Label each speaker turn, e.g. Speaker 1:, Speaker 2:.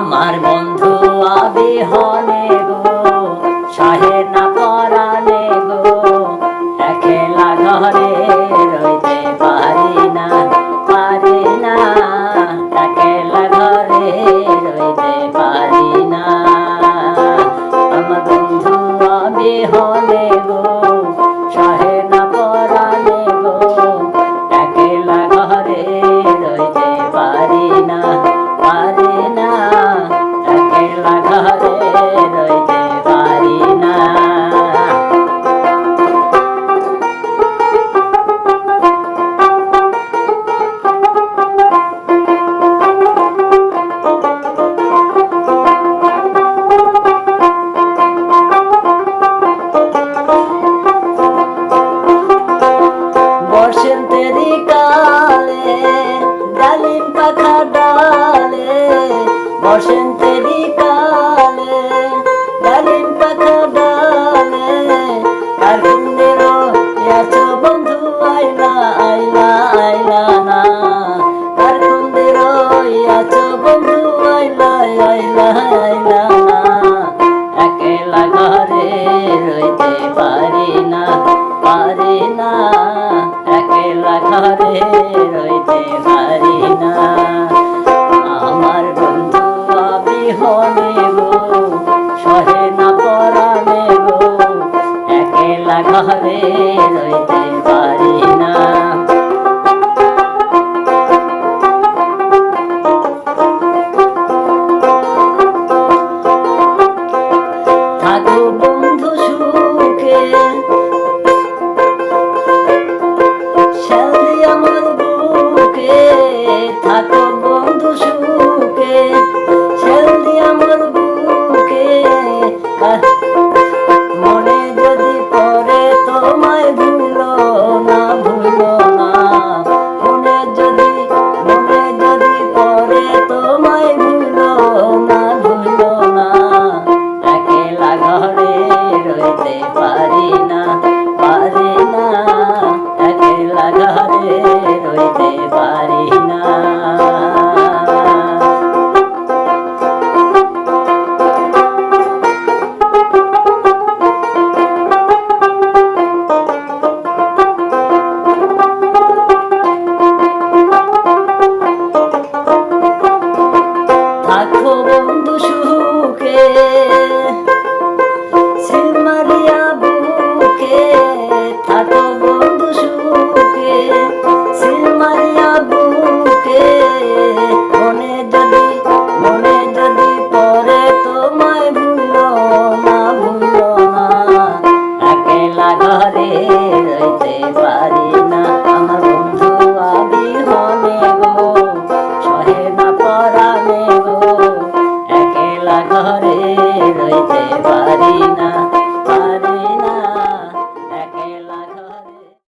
Speaker 1: বন্ধু আবিহনে গো সহে না পরানে গো, একলা ঘরে রইতে পারি না পারি না, একলা ঘরে রইতে পারি না। আমার বন্ধু আবিহনে গো বসন্তেরি অভাবে রইতে পারি না। থাকুক